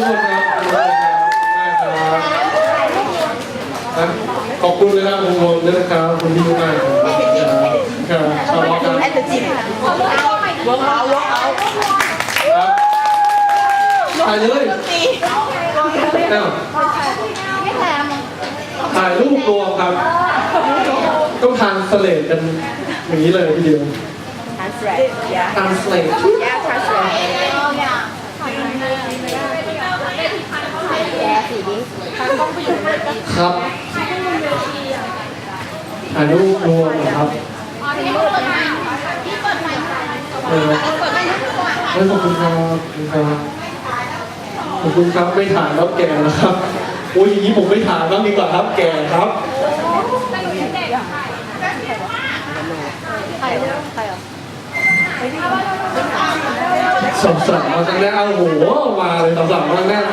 ทุกคนครับขอบคุณนครับขอบคุณนะครับคุณด้วยนะครับคุณที่มากครับชาวบ้านครับแอดจิบวงเอาวงเอาครับถ่ายเลยอ้าวถ่ายรูปรวมครับต้องทานสเลดกันอย่างนี้เลยทีเดียวทานสเตรทยาทานสเลด ยาทานสเตรทแย่สีนี้ครับถ่ายรูปรวมนะครับเออเฮ้ยขอบคุณครับขอบคุณครับขอบคุณครับไม่ถ่ายแล้วแก่แล้วครับโอ้ยอย่างนี้ผมไม่ถ่ายบ้างดีกว่าครับ แก่ครับใครเหรอใครเหรอสาวๆมาตั้งแรกเอาโหมาเลยสาวๆมาตั้งแรก